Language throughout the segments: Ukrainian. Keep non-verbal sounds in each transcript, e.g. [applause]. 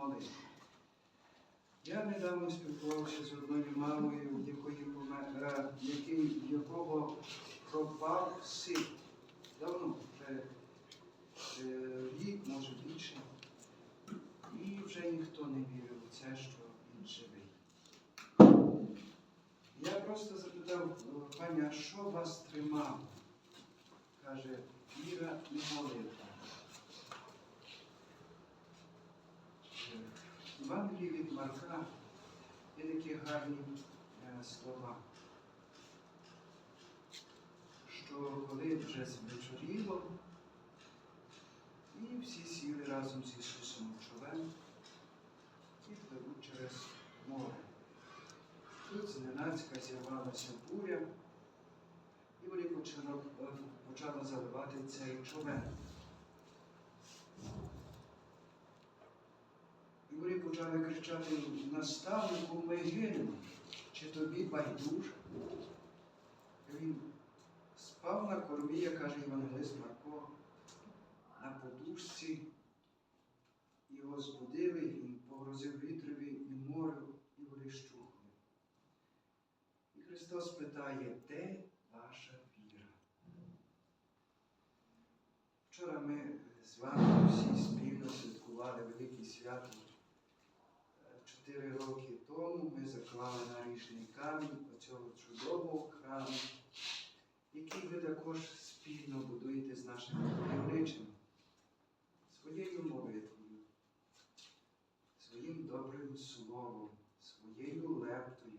молитви. Я недавно спілкувався з одною мамою, якої помер- е, який, якого пропав син. Давно, вже е, рік, може більше. І вже ніхто не вірив у це, що він живий. Я просто запитав, пані, а що вас тримало? Каже, віра і молитва. Марка є такі гарні е, слова, що коли вже звечоріло, і всі сіли разом з Ісусом у човен і пливуть через море. Тут зненацька з'явилася буря, і вони почали заливати цей човен. І вони почали кричати наставнику, ми гинемо, чи тобі байдуже? Він спав на кормі, як каже Євангелист Марко, на подушці. Його збудили, він погрозив вітрові і морю, і вони щухли. І Христос питає, де ваша віра? Вчора ми з вами всі спільно святкували велике свято. Чотири роки тому ми заклали на річний камінь оцього чудового храму, який ви також спільно будуєте з нашими войовничими, своєю молитвою, своїм добрим словом, своєю лептою.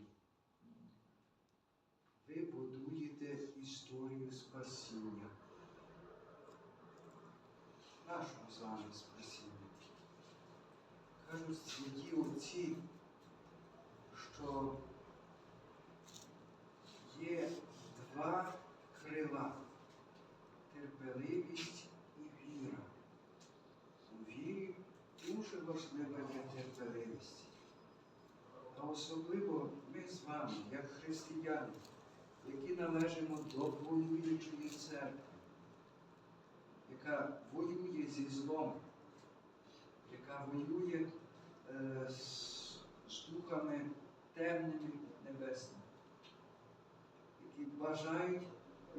Ви будуєте історію спасіння. Нашого з вами спасіння. Кажуть святі отці, що є два крила терпеливість і віра. У вірі дуже важлива є терпеливість. А особливо ми з вами, як християни, які належимо до воюючої церкви, яка воює зі злом, яка воює е, з, з духами темними небесними, які бажають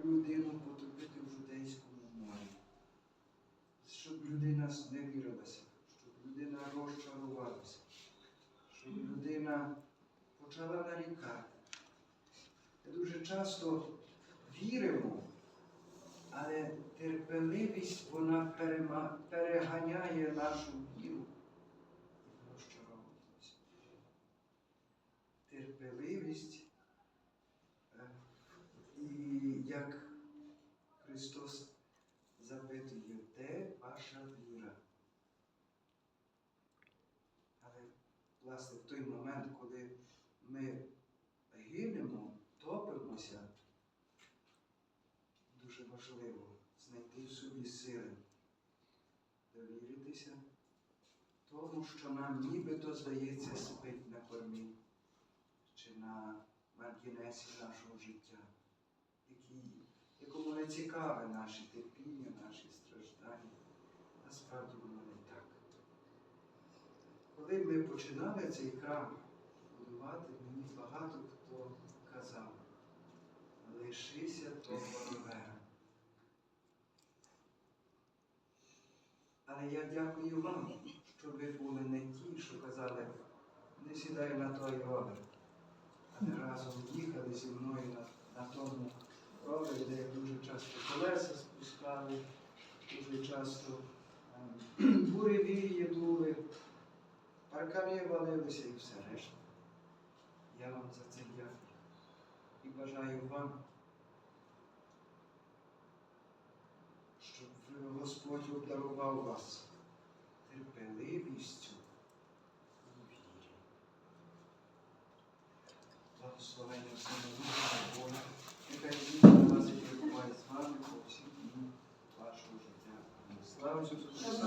людину потопити в жудейському морі, щоб людина зневірилася, щоб людина розчарувалася, щоб людина почала нарікати. Ми дуже часто віримо, але терпеливість вона переганяє нашу віру і розчаровуємося. Терпеливість, е, і як Христос запитує, де ваша віра? Але, власне, в той момент, коли ми гинемо, топимося, дуже важливо знайти в собі сили, довіритися тому, що нам нібито здається спить на кормі чи на маргінесі нашого життя, який, якому не цікаве наше терпіння, наші страждання. Насправді воно не так. Коли ми починали цей храм будувати, мені багато хто казав, лишися того ровера. Але я дякую вам, що ви були не ті, що казали, не сідай на той не разом їхали зі мною на, на тому ровері, де дуже часто колеса спускали, дуже часто ем, [clears throat] буревії були, паркани валилися і все решта. Я вам за це дякую і бажаю вам, щоб Господь обдарував вас терпеливістю у вірі. Благословення Духа, Бога, нехай Він вас і перебуває з вами по всі дні вашого життя. Слава Ісусу Христу!